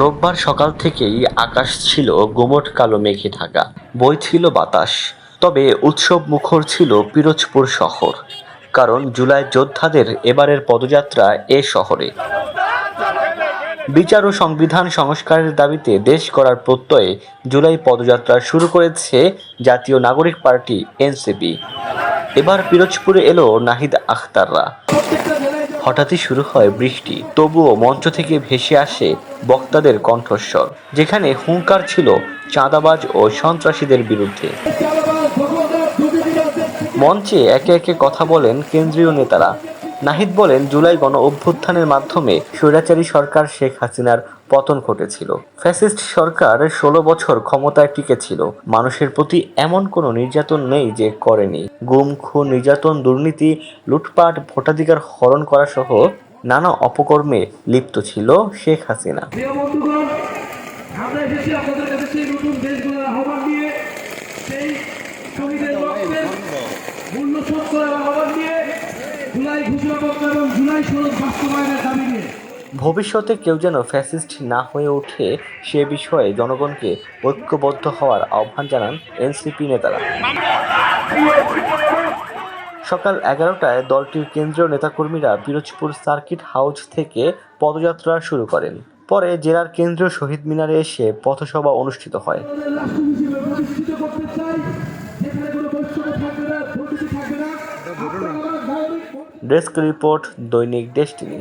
রোববার সকাল থেকেই আকাশ ছিল গুমট কালো মেঘে ঢাকা। বইছিল বাতাস, তবে উৎসব মুখর ছিল পিরোজপুর শহর, কারণ জুলাই যোদ্ধাদের এবারের পদযাত্রা এ শহরে। বিচার ও সংবিধান সংস্কারের দাবিতে দেশ করার প্রত্যয়ে জুলাই পদযাত্রা শুরু করেছে জাতীয় নাগরিক পার্টি, এনসিপি। এবার পিরোজপুরে এলো নাহিদ আখতাররা। হঠাৎই শুরু হয় বৃষ্টি। তবুও মঞ্চ থেকে ভেসে আসে বক্তাদের কণ্ঠস্বর, যেখানে হুঙ্কার ছিল চাঁদাবাজ ও সন্ত্রাসীদের বিরুদ্ধে। মঞ্চে একে একে কথা বলেন কেন্দ্রীয় নেতারা। নাহিদ বলেন, জুলাই গণ অভ্যুত্থানের মাধ্যমে স্বৈরাচারী সরকার শেখ হাসিনার পতন ঘটেছিল। ফ্যাসিস্ট সরকার ষোলো বছর ক্ষমতায় টিকেছিল। মানুষের প্রতি এমন কোনো নির্যাতন নেই যে করেনি। গুম, খুন, নির্যাতন, দুর্নীতি, লুটপাট, ভোটাধিকার হরণ করা সহ নানা অপকর্মে লিপ্ত ছিল শেখ হাসিনা। আমরা এসেছি আপনাদের কাছে সেই নতুন দেশগুলোর আহ্বান সেই ভবিষ্যতে কেউ যেন ফ্যাসিস্ট না হয়ে ওঠে সে বিষয়ে জনগণকে ঐক্যবদ্ধ হওয়ার আহ্বান জানান এনসিপি নেতারা। সকাল এগারোটায় দলটির কেন্দ্রীয় নেতাকর্মীরা পিরোজপুর সার্কিট হাউস থেকে পদযাত্রা শুরু করেন। পরে জেলার কেন্দ্রীয় শহীদ মিনারে এসে পথসভা অনুষ্ঠিত হয়। Desk report Dainik Destiny.